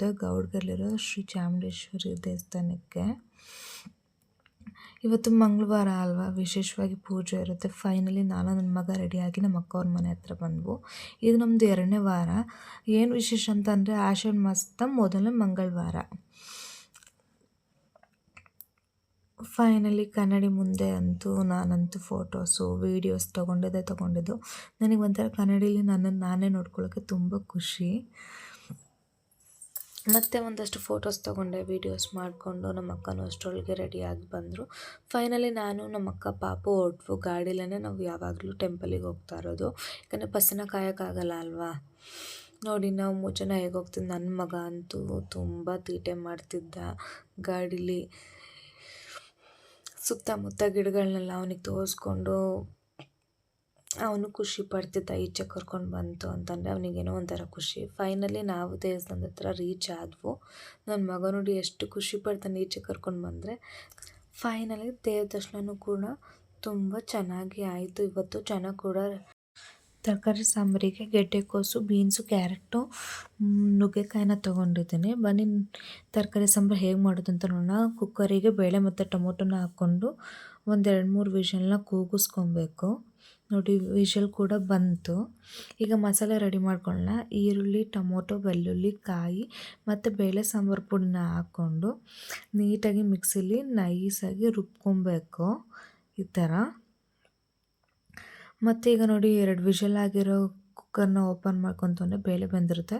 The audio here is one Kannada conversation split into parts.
ಇರೋದೇ ಗೌಡ್ಗಲ್ಲಿರೋ ಶ್ರೀ ಚಾಮುಂಡೇಶ್ವರಿ ದೇವಸ್ಥಾನಕ್ಕೆ. ಇವತ್ತು ಮಂಗಳವಾರ ಅಲ್ವಾ? ವಿಶೇಷವಾಗಿ ಪೂಜೆ ಇರುತ್ತೆ. ಫೈನಲಿ ನಾನು ನನ್ನ ಮಗ ರೆಡಿಯಾಗಿ ನಮ್ಮ ಅಕ್ಕವ್ರ ಮನೆ ಹತ್ರ ಬಂದ್ವು. ಇದು ನಮ್ಮದು ಎರಡನೇ ವಾರ. ಏನು ವಿಶೇಷ ಅಂತ ಅಂದರೆ ಆಷಾಢ ಮಾಸದ ಮೊದಲನೇ ಮಂಗಳವಾರ. ಫೈನಲಿ ಕನ್ನಡಿ ಮುಂದೆ ಅಂತೂ ನಾನಂತೂ ಫೋಟೋಸು ವೀಡಿಯೋಸ್ ತೊಗೊಂಡಿದ್ದೆ ತೊಗೊಂಡಿದ್ದು. ನನಗೆ ಒಂಥರ ಕನ್ನಡಿಯಲ್ಲಿ ನನ್ನನ್ನು ನಾನೇ ನೋಡ್ಕೊಳ್ಳೋಕ್ಕೆ ತುಂಬ ಖುಷಿ. ಮತ್ತೆ ಒಂದಷ್ಟು ಫೋಟೋಸ್ ತೊಗೊಂಡೆ ವೀಡಿಯೋಸ್ ಮಾಡಿಕೊಂಡು ನಮ್ಮ ಅಕ್ಕನೂ ಅಷ್ಟರೊಳಗೆ ರೆಡಿಯಾಗಿ ಬಂದರು. ಫೈನಲಿ ನಾನು ನಮ್ಮ ಅಕ್ಕ, ಪಾಪು ಹೊರಟ್ವು ಗಾಡಿಲೇ ನಾವು ಯಾವಾಗಲೂ ಟೆಂಪಲಿಗೆ ಹೋಗ್ತಾ ಇರೋದು. ಯಾಕಂದರೆ ಬಸ್ಸನ್ನ ಕಾಯೋಕ್ಕಾಗಲ್ಲ ಅಲ್ವಾ? ನೋಡಿ, ನಾವು ಮೂರು ಹೇಗೆ ಹೋಗ್ತೀವಿ ನನ್ನ ಮಗ ಅಂತೂ ತುಂಬ ತೀಟೆ ಮಾಡ್ತಿದ್ದ. ಗಾಡೀಲಿ ಸುತ್ತಮುತ್ತ ಗಿಡಗಳನ್ನೆಲ್ಲ ಅವನಿಗೆ ತೋರಿಸ್ಕೊಂಡು ಅವನು ಖುಷಿ ಪಡ್ತಿದ್ದ ಈಚೆ ಕರ್ಕೊಂಡು ಬಂತು ಅಂತಂದರೆ ಅವನಿಗೇನೋ ಒಂಥರ ಖುಷಿ. ಫೈನಲಿ ನಾವು ದೇವಸ್ಥಾನದ ಹತ್ರ ರೀಚ್ ಆದವು. ನನ್ನ ಮಗ ನೋಡಿ ಎಷ್ಟು ಖುಷಿ ಪಡ್ತಾನೆ ಈಚೆ ಕರ್ಕೊಂಡು ಬಂದರೆ. ಫೈನಲಿ ದೇವ್ರ ದರ್ಶನವೂ ಕೂಡ ತುಂಬ ಚೆನ್ನಾಗಿ ಆಯಿತು. ಇವತ್ತು ಜನ ಕೂಡ ತರಕಾರಿ ಸಾಂಬಾರಿಗೆ ಗೆಡ್ಡೆಕೋಸು ಬೀನ್ಸು, ಕ್ಯಾರೆಟು ನುಗ್ಗೆಕಾಯಿನ ತೊಗೊಂಡಿದ್ದೀನಿ. ಬನ್ನಿ, ತರಕಾರಿ ಸಾಂಬಾರು ಹೇಗೆ ಮಾಡೋದು ಅಂತ ನೋಡೋಣ. ಕುಕ್ಕರಿಗೆ ಬೇಳೆ ಮತ್ತು ಟೊಮೊಟೊನ ಹಾಕ್ಕೊಂಡು ಒಂದೆರಡು ಮೂರು ವಿಷಲ್ನ ಕೂಗಿಸ್ಕೊಬೇಕು. ನೋಡಿ, ವಿಷಲ್ ಕೂಡ ಬಂತು. ಈಗ ಮಸಾಲೆ ರೆಡಿ ಮಾಡ್ಕೊಳ್ಳೋಣ. ಈರುಳ್ಳಿ, ಟೊಮೊಟೊ, ಬೆಳ್ಳುಳ್ಳಿ, ಕಾಯಿ ಮತ್ತು ಬೇಳೆ ಸಾಂಬಾರು ಪುಡಿನ ಹಾಕ್ಕೊಂಡು ನೀಟಾಗಿ ಮಿಕ್ಸಿಲಿ ನೈಸಾಗಿ ರುಬ್ಕೊಬೇಕು. ಈ ಥರ. ಮತ್ತು ಈಗ ನೋಡಿ ಎರಡು ವಿಷಲ್ ಆಗಿರೋ ಕುಕ್ಕರ್ನ ಓಪನ್ ಮಾಡ್ಕೊತಂದ್ರೆ ಬೇಳೆ ಬೆಂದಿರುತ್ತೆ.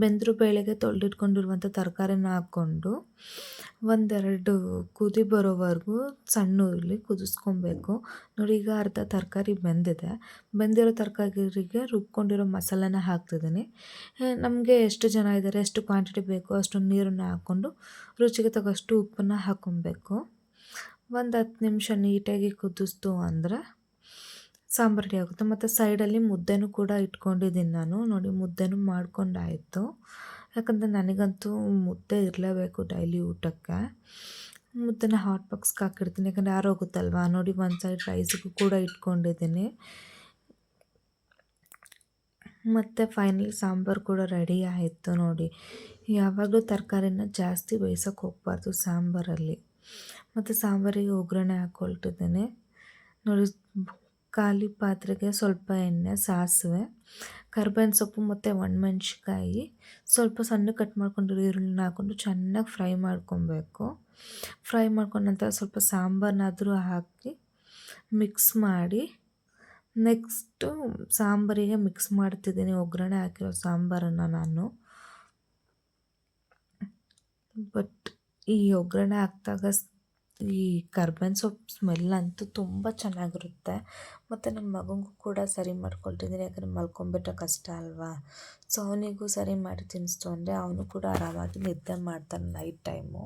ಬೆಂದರೂ ಬೇಳೆಗೆ ತೊಳೆದಿಟ್ಕೊಂಡಿರುವಂಥ ತರಕಾರಿನ ಹಾಕ್ಕೊಂಡು ಒಂದೆರಡು ಕುದಿ ಬರೋವರೆಗೂ ಸಣ್ಣ ಉರ್ಲಿ ಕುದಿಸ್ಕೊಬೇಕು. ನೋಡಿ ಈಗ ಅರ್ಧ ತರಕಾರಿ ಬೆಂದಿದೆ. ಬೆಂದಿರೋ ತರಕಾರಿಗೆ ರುಬ್ಕೊಂಡಿರೋ ಮಸಾಲನ ಹಾಕ್ತಿದ್ದೀನಿ. ನಮಗೆ ಎಷ್ಟು ಜನ ಇದ್ದಾರೆ ಎಷ್ಟು ಕ್ವಾಂಟಿಟಿ ಬೇಕೋ ಅಷ್ಟು ನೀರನ್ನು ಹಾಕ್ಕೊಂಡು ರುಚಿಗೆ ತಗೋಷ್ಟು ಉಪ್ಪನ್ನು ಹಾಕ್ಕೊಬೇಕು. ಒಂದು ಹತ್ತು ನಿಮಿಷ ನೀಟಾಗಿ ಕುದಿಸ್ತು ಅಂದರೆ ಸಾಂಬಾರು ರೆಡಿ ಆಗುತ್ತೆ. ಮತ್ತು ಸೈಡಲ್ಲಿ ಮುದ್ದೆನೂ ಕೂಡ ಇಟ್ಕೊಂಡಿದ್ದೀನಿ ನಾನು. ನೋಡಿ, ಮುದ್ದೆನೂ ಮಾಡ್ಕೊಂಡಾಯಿತು. ಯಾಕಂದರೆ ನನಗಂತೂ ಮುದ್ದೆ ಇರಲೇಬೇಕು ಡೈಲಿ ಊಟಕ್ಕೆ. ಮುದ್ದೆನ ಹಾಟ್ ಬಾಕ್ಸ್ಗೆ ಹಾಕಿಡ್ತೀನಿ. ಯಾಕಂದರೆ ಆರೋಗುತ್ತಲ್ವ ನೋಡಿ ಒಂದು ಸೈಡ್ ರೈಸಿಗೂ ಕೂಡ ಇಟ್ಕೊಂಡಿದ್ದೀನಿ. ಮತ್ತು ಫೈನಲಿ ಸಾಂಬಾರು ಕೂಡ ರೆಡಿ ಆಯಿತು ನೋಡಿ. ಯಾವಾಗಲೂ ತರಕಾರಿನ ಜಾಸ್ತಿ ಬೇಯಿಸೋಕೆ ಹೋಗ್ಬಾರ್ದು ಸಾಂಬಾರಲ್ಲಿ. ಮತ್ತು ಸಾಂಬಾರಿಗೆ ಒಗ್ಗರಣೆ ಹಾಕ್ಕೊಳ್ತಿದ್ದೇನೆ ನೋಡಿ ಖಾಲಿ ಪಾತ್ರೆಗೆ ಸ್ವಲ್ಪ ಎಣ್ಣೆ ಸಾಸಿವೆ, ಕರ್ಬೇವಿನ ಸೊಪ್ಪು ಮತ್ತು ಒಣಮೆಣ್ಸಿಕಾಯಿ ಸ್ವಲ್ಪ ಸಣ್ಣ ಕಟ್ ಮಾಡ್ಕೊಂಡಿರೋ ಈರುಳ್ಳಿನ ಹಾಕ್ಕೊಂಡು ಚೆನ್ನಾಗಿ ಫ್ರೈ ಮಾಡ್ಕೊಬೇಕು. ಫ್ರೈ ಮಾಡ್ಕೊಂಡ ನಂತರ ಸ್ವಲ್ಪ ಸಾಂಬಾರನ್ನಾದರೂ ಹಾಕಿ ಮಿಕ್ಸ್ ಮಾಡಿ, ನೆಕ್ಸ್ಟು ಸಾಂಬಾರಿಗೆ ಮಿಕ್ಸ್ ಮಾಡ್ತಿದ್ದೀನಿ, ಒಗ್ಗರಣೆ ಹಾಕಿರೋ ಸಾಂಬಾರನ್ನು ನಾನು. ಬಟ್ ಈ ಒಗ್ಗರಣೆ ಹಾಕಿದಾಗ ಈ ಕರ್ಬೇವಿನ ಸೊಪ್ಪು ಸ್ಮೆಲ್ ಅಂತೂ ತುಂಬ ಚೆನ್ನಾಗಿರುತ್ತೆ. ಮತ್ತು ನನ್ನ ಮಗನಿಗೂ ಕೂಡ ಸರಿ ಮಾಡ್ಕೊಳ್ತಿದ್ದೀನಿ, ಯಾಕಂದರೆ ಮಲ್ಕೊಂಬಿಟ್ರೆ ಕಷ್ಟ ಅಲ್ವಾ? ಸೊ ಅವನಿಗೂ ಸರಿ ಮಾಡಿ ತಿನ್ನಿಸ್ತು ಅಂದರೆ ಅವನು ಕೂಡ ಆರಾಮಾಗಿ ನಿದ್ದೆ ಮಾಡ್ತಾನೆ ನೈಟ್ ಟೈಮು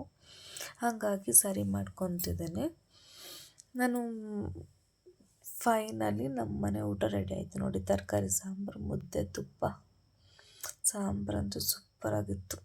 ಹಾಗಾಗಿ ಸರಿ ಮಾಡ್ಕೊತಿದ್ದೇನೆ. ನಾನು ಫೈನಲಿ ನಮ್ಮ ಮನೆ ಊಟ ರೆಡಿ ಆಯಿತು ನೋಡಿ, ತರಕಾರಿ ಸಾಂಬಾರು, ಮುದ್ದೆ, ತುಪ್ಪ. ಸಾಂಬಾರಂತೂ ಸೂಪರಾಗಿತ್ತು